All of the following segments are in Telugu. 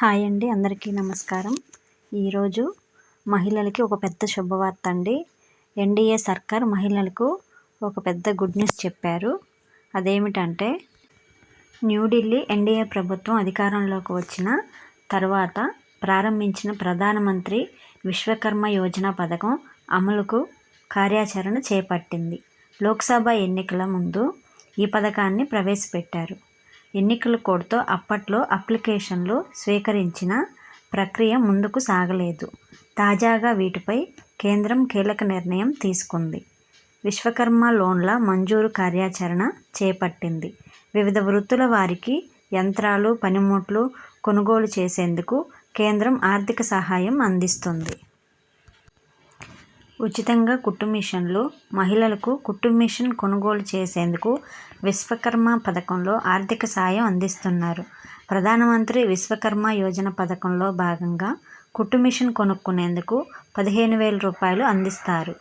హాయ్ అండి అందరికీ నమస్కారం. ఈరోజు మహిళలకి ఒక పెద్ద శుభవార్త అండి. ఎన్డీఏ సర్కార్ మహిళలకు ఒక పెద్ద గుడ్ న్యూస్ చెప్పారు. అదేమిటంటే న్యూఢిల్లీ ఎన్డీఏ ప్రభుత్వం అధికారంలోకి వచ్చిన తర్వాత ప్రారంభించిన ప్రధానమంత్రి విశ్వకర్మ యోజన పథకం అమలుకు కార్యాచరణ చేపట్టింది. లోక్సభ ఎన్నికల ముందు ఈ పథకాన్ని ప్రవేశపెట్టారు. ఎన్నికల కోడ్తో అప్పట్లో అప్లికేషన్లు స్వీకరించిన ప్రక్రియ ముందుకు సాగలేదు. తాజాగా వీటిపై కేంద్రం కీలక నిర్ణయం తీసుకుంది. విశ్వకర్మ లోన్ల మంజూరు కార్యాచరణ చేపట్టింది. వివిధ వృత్తుల వారికి యంత్రాలు పనిముట్లు కొనుగోలు చేసేందుకు కేంద్రం ఆర్థిక సహాయం అందిస్తుంది. ఉచితంగా కుట్టు మిషన్లు మహిళలకు కుట్టు మిషన్ కొనుగోలు చేసేందుకు విశ్వకర్మ పథకంలో ఆర్థిక సాయం అందిస్తున్నారు. ప్రధానమంత్రి విశ్వకర్మ యోజన పథకంలో భాగంగా కుట్టు మిషన్ కొనుక్కునేందుకు పదిహేను వేల రూపాయలు అందిస్తారు.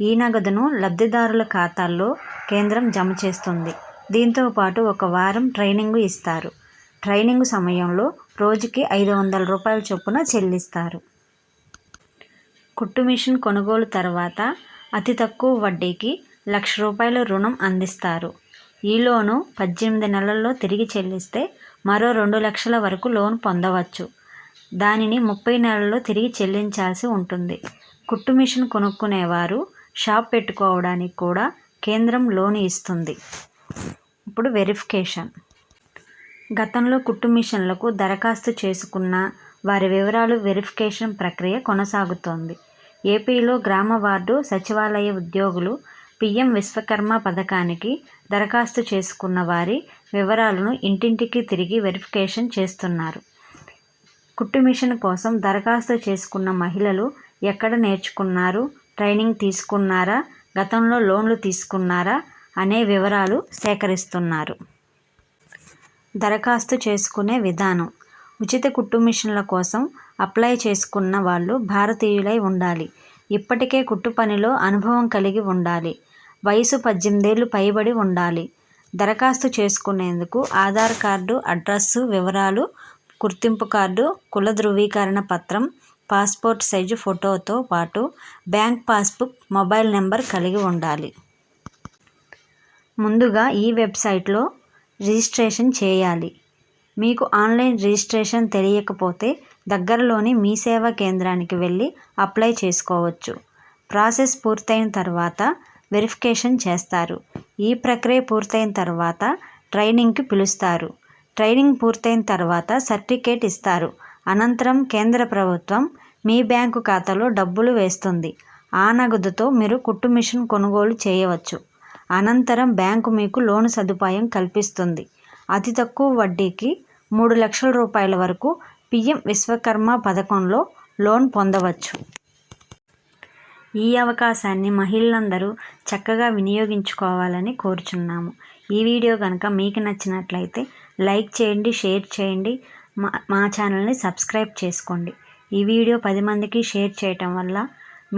ఈ నగదును లబ్ధిదారుల ఖాతాల్లో కేంద్రం జమ చేస్తుంది. దీంతో పాటు ఒక వారం ట్రైనింగ్ ఇస్తారు. ట్రైనింగ్ సమయంలో రోజుకి ఐదు వందల రూపాయల చొప్పున చెల్లిస్తారు. కుట్టు మిషన్ కొనుగోలు తర్వాత అతి తక్కువ వడ్డీకి లక్ష రూపాయల రుణం అందిస్తారు. ఈ లోను పద్దెనిమిది నెలల్లో తిరిగి చెల్లిస్తే మరో రెండు లక్షల వరకు లోన్ పొందవచ్చు. దానిని ముప్పై నెలల్లో తిరిగి చెల్లించాల్సి ఉంటుంది. కుట్టు మిషన్ కొనుక్కునేవారు షాప్ పెట్టుకోవడానికి కూడా కేంద్రం లోన్ ఇస్తుంది. ఇప్పుడు వెరిఫికేషన్. గతంలో కుట్టు మిషన్లకు దరఖాస్తు చేసుకున్న వారి వివరాలు వెరిఫికేషన్ ప్రక్రియ కొనసాగుతోంది. ఏపీలో గ్రామ వార్డు సచివాలయ ఉద్యోగులు పీఎం విశ్వకర్మ పథకానికి దరఖాస్తు చేసుకున్న వారి వివరాలను ఇంటింటికి తిరిగి వెరిఫికేషన్ చేస్తున్నారు. కుట్టు మిషన్ కోసం దరఖాస్తు చేసుకున్న మహిళలు ఎక్కడ నేర్చుకున్నారు? ట్రైనింగ్ తీసుకున్నారా? గతంలో లోన్లు తీసుకున్నారా? అనే వివరాలు సేకరిస్తున్నారు. దరఖాస్తు చేసుకునే విధానం ఉచిత కుట్టు మిషన్ల కోసం అప్లై చేసుకున్న వాళ్ళు భారతీయులై ఉండాలి. ఇప్పటికే కుట్టు పనిలో అనుభవం కలిగి ఉండాలి. వయసు పద్దెనిమిదేళ్ళు పైబడి ఉండాలి. దరఖాస్తు చేసుకునేందుకు ఆధార్ కార్డు అడ్రస్సు వివరాలు గుర్తింపు కార్డు కుల ధృవీకరణ పత్రం పాస్పోర్ట్ సైజు ఫోటోతో పాటు బ్యాంక్ పాస్బుక్ మొబైల్ నెంబర్ కలిగి ఉండాలి. ముందుగా ఈ వెబ్సైట్లో రిజిస్ట్రేషన్ చేయాలి. మీకు ఆన్లైన్ రిజిస్ట్రేషన్ తెలియకపోతే దగ్గరలోని మీ సేవా కేంద్రానికి వెళ్ళి అప్లై చేసుకోవచ్చు. ప్రాసెస్ పూర్తయిన తర్వాత వెరిఫికేషన్ చేస్తారు. ఈ ప్రక్రియ పూర్తయిన తర్వాత ట్రైనింగ్కి పిలుస్తారు. ట్రైనింగ్ పూర్తయిన తర్వాత సర్టిఫికేట్ ఇస్తారు. అనంతరం కేంద్ర ప్రభుత్వం మీ బ్యాంకు ఖాతాలో డబ్బులు వేస్తుంది. ఆ నగదుతో మీరు కుట్టు మిషన్ కొనుగోలు చేయవచ్చు. అనంతరం బ్యాంకు మీకు లోను సదుపాయం కల్పిస్తుంది. అతి తక్కువ వడ్డీకి మూడు లక్షల రూపాయల వరకు పిఎం విశ్వకర్మ పథకంలో లోన్ పొందవచ్చు. ఈ అవకాశాన్ని మహిళలందరూ చక్కగా వినియోగించుకోవాలని కోరుచున్నాము. ఈ వీడియో కనుక మీకు నచ్చినట్లయితే లైక్ చేయండి షేర్ చేయండి మా మా ఛానల్ని సబ్స్క్రైబ్ చేసుకోండి. ఈ వీడియో పది మందికి షేర్ చేయటం వల్ల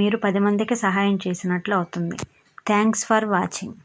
మీరు పది మందికి సహాయం చేసినట్లు అవుతుంది. Thanks for watching.